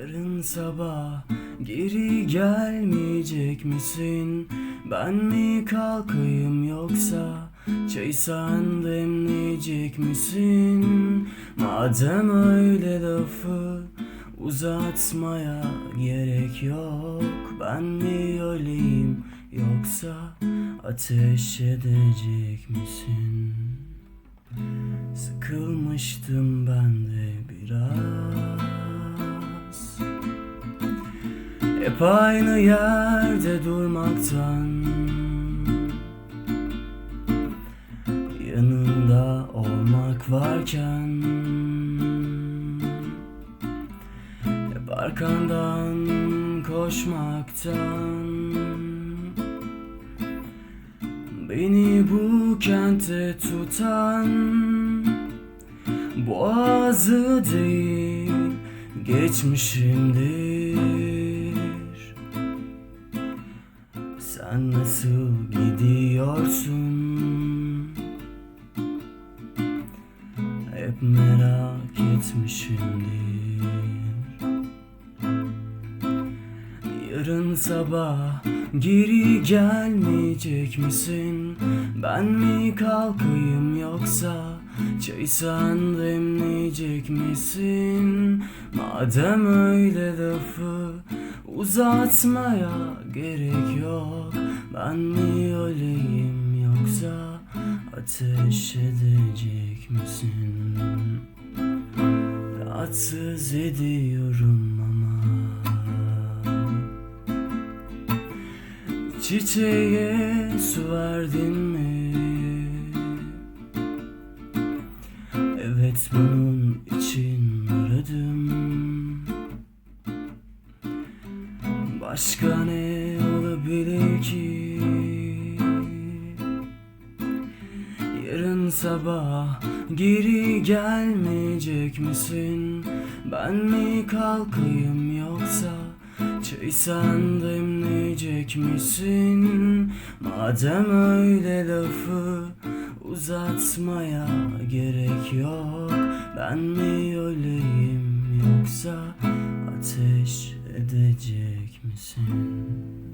Yarın sabah geri gelmeyecek misin? Ben mi kalkayım yoksa çay sen demleyecek misin? Madem öyle lafı uzatmaya gerek yok Ben mi öleyim yoksa ateş edecek misin? Sıkılmıştım ben de biraz Hep aynı yerde durmaktan Yanında olmak varken Hep arkandan koşmaktan Beni bu kente tutan Boğazı değil geçmişimdir Sen nasıl gidiyorsun Hep merak etmişimdir Yarın sabah geri gelmeyecek misin? Ben mi kalkayım yoksa çay sen demleyecek misin? Madem öyle lafı uzatmaya gerek yok Ben mi öleyim yoksa ateş edecek misin? Rahatsız ediyorum ama Çiçeğe su verdin mi? Evet bunun için aradım Başka ne olabilir ki? Yarın sabah geri gelmeyecek misin? Ben mi kalkayım yoksa çay sen demleyecek misin? Madem öyle lafı uzatmaya gerek yok Ben mi öleyim yoksa ateş edecek misin?